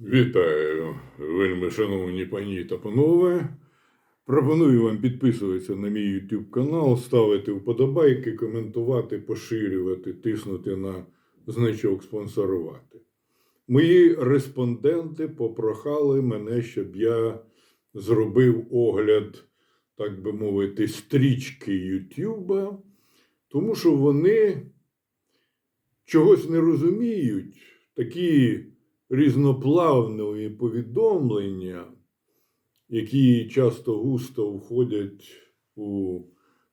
Вітаю, вельми шановні пані та панове. Пропоную вам підписуватися на мій YouTube канал, ставити вподобайки, коментувати, поширювати, тиснути на значок спонсорувати. Мої респонденти попрохали мене, щоб я зробив огляд, так би мовити, стрічки YouTube, тому що вони чогось не розуміють, такі різноплавні повідомлення, які часто густо входять у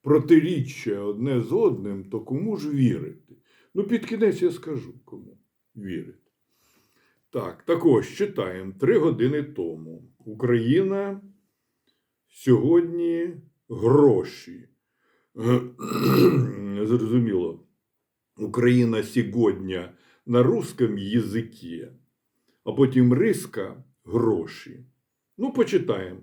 протиріччя одне з одним, то кому ж вірити? Ну, під кінець я скажу, кому вірити. Так, також читаємо три години тому. Україна сьогодні гроші. Зрозуміло. Украина сегодня на русском языке, а потім риска гроші. Ну, почитаємо.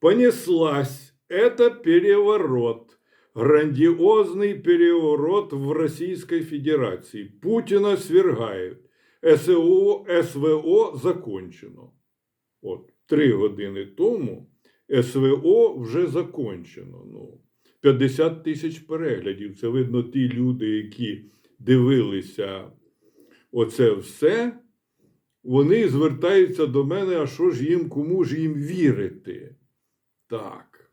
Понеслась. Это переворот. Грандиозный переворот в Российской Федерации. Путина свергают. СВО, СВО закончено. От, три години тому СВО вже закончено. Ну, 50 тисяч переглядів. Це видно ті люди, які дивилися оце все. Вони звертаються до мене, а що ж їм, кому ж їм вірити? Так.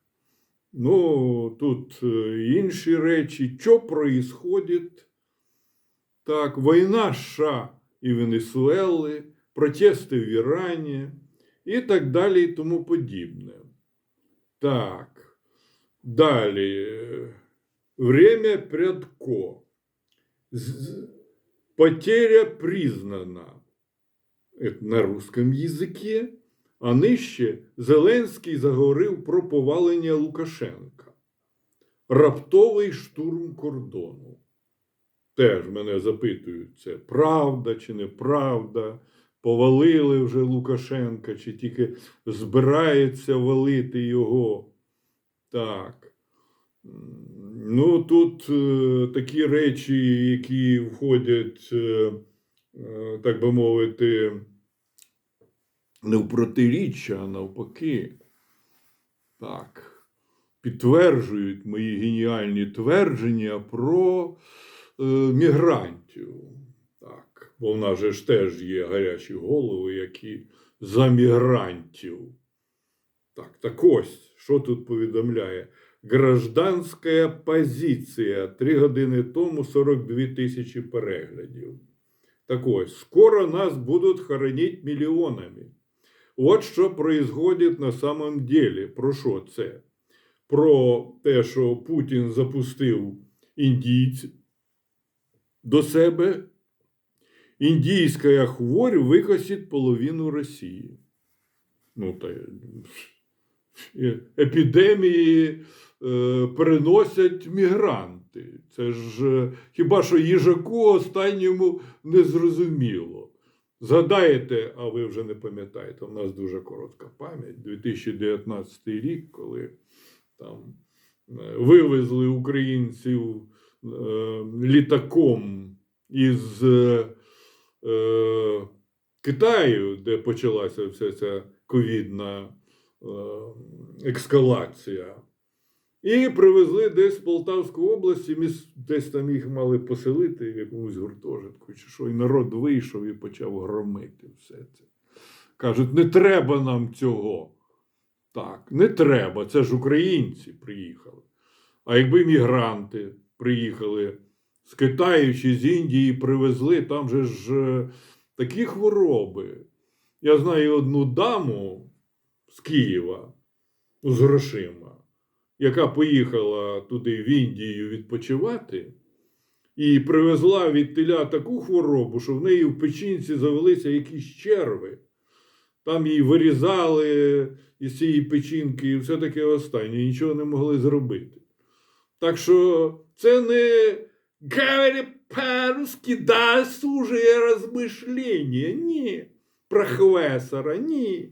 Ну, тут е, інші речі. Що происходит? Так, війна США і Венесуели, протести в Ірані і так далі і тому подібне. Так. Далі. Время Прядко. Потеря признана. На русском языке. А нижче Зеленський заговорив про повалення Лукашенка. Раптовий штурм кордону. Теж мене запитують, це правда чи неправда. Повалили вже Лукашенка, чи тільки збирається валити його. Так. Ну, тут е, такі речі, які входять, е, так би мовити, не в протиріччя, а навпаки. Так. Підтверджують мої геніальні твердження про е, мігрантів. Так. Бо в нас же ж теж є гарячі голови, які за мігрантів. Так, так ось, що тут повідомляє? Гражданська позиція. Три години тому 42 тисячі переглядів. Так ось, скоро нас будуть хоронити мільйонами. От що происходит на самом деле. Про що це? Про те, що Путін запустив індійців до себе. Індійська хворь викосить половину Росії. Ну, та, е, епідемії е, переносять мігранти. Це ж е, хіба що їжаку останньому не зрозуміло. Згадаєте, а ви вже не пам'ятаєте, у нас дуже коротка пам'ять. 2019 рік, коли там е, вивезли українців е, літаком із е, е, Китаю, де почалася вся ця ковідна е, ескалація. І привезли десь в Полтавську область, і міс- десь там їх мали поселити в якомусь гуртожитку, чи що, і народ вийшов і почав громити все це. Кажуть, не треба нам цього. Так, не треба. Це ж українці приїхали. А якби мігранти приїхали з Китаю чи з Індії, привезли, там же ж е, такі хвороби. Я знаю одну даму з Києва з грошима, яка поїхала туди в Індію відпочивати, і привезла від теля таку хворобу, що в неї в печінці завелися якісь черви. Там її вирізали із цієї печінки і все таке останнє, нічого не могли зробити. Так що це не говори по-русски, досужие розмишлення. Ні. Професора, ні.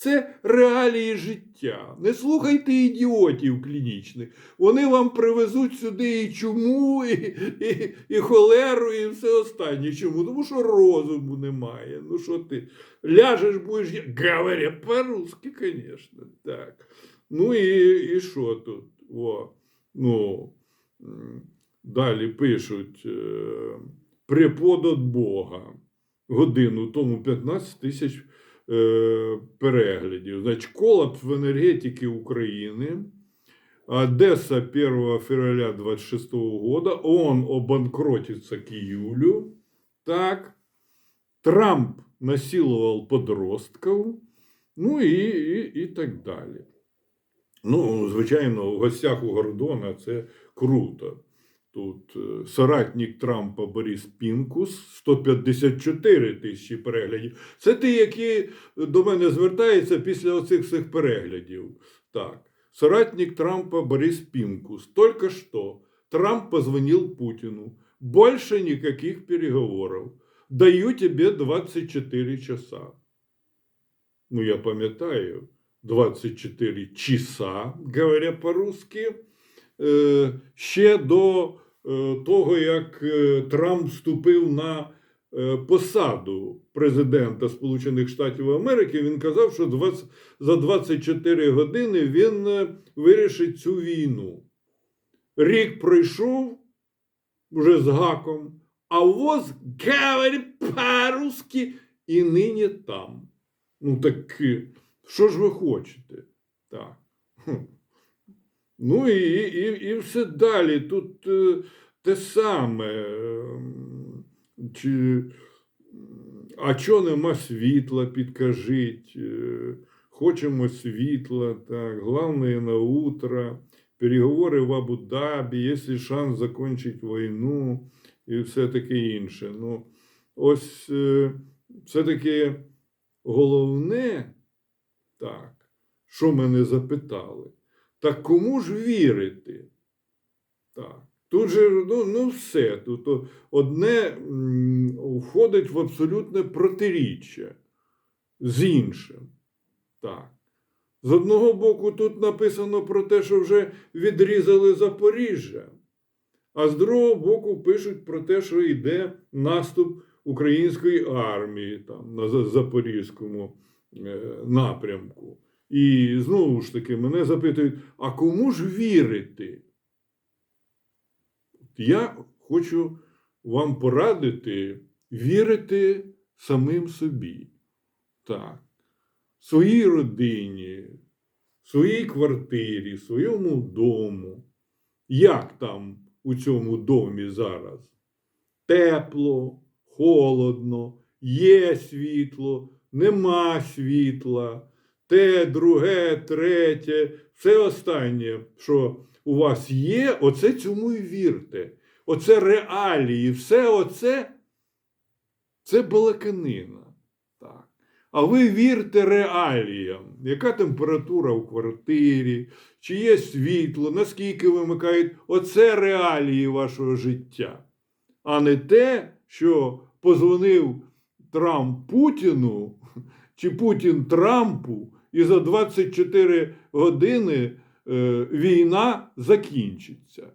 Це реалії життя. Не слухайте ідіотів клінічних. Вони вам привезуть сюди і чуму, і, і, і холеру, і все останнє. Чому? Тому що розуму немає. Ну що ти? Ляжеш, будеш говоря по-русски, звісно. Так. Ну і, і що тут? О, ну, далі пишуть е, припод от Бога. Годину тому 15 тисяч переглядів. Значить, колапс в енергетиці України. Одесса 1 февраля 26 года. ООН обанкротится к июлю. Так. Трамп насиловал подростков. Ну і, і, і так далі. Ну, звичайно, в гостях у Гордона це круто. Тут е, соратник Трампа Борис Пінкус 154 тисячі переглядів. Це ті, які до мене звертаються після оцих всіх переглядів. Так. Соратник Трампа Борис Пинкус. Только что Трамп позвонил Путину. Больше никаких переговоров. Даю тебе 24 часа. Ну, я пам'ятаю, 24 часа, говоря по-русски, ще до е, того, як е, Трамп вступив на е, посаду президента Сполучених Штатів Америки, він казав, що 20, за 24 години він е, вирішить цю війну. Рік пройшов вже з гаком, а ВОЗ говорить по-русски і нині там. Ну так е, що ж ви хочете? Так. Ну і, і, і все далі. Тут е, те саме. ем, Чи, а чого нема світла, підкажіть. Е, Хочемо світла, так, головне на утро, переговори в Абу-Дабі, є шанс закінчити війну і все таке інше. Ну, ось е, все-таки головне, так, що мене запитали, так кому ж вірити? Так. Тут же ну, ну все. Тут одне входить в абсолютне протиріччя з іншим. Так. З одного боку, тут написано про те, що вже відрізали Запоріжжя, а з другого боку пишуть про те, що йде наступ української армії там, на Запорізькому е, напрямку. І знову ж таки мене запитують: а кому ж вірити? Я хочу вам порадити вірити самим собі. Так. Своїй родині, своїй квартирі, своєму дому. Як там у цьому домі зараз? Тепло, холодно, є світло, нема світла, те, друге, третє, все останнє, що у вас є, оце цьому і вірте. Оце реалії, все оце це балаканина. Так. А ви вірте реаліям, яка температура в квартирі, чи є світло, наскільки вимикають. Оце реалії вашого життя, а не те, що позвонив Трамп Путіну, чи Путін Трампу, і за 24 години е, війна закінчиться.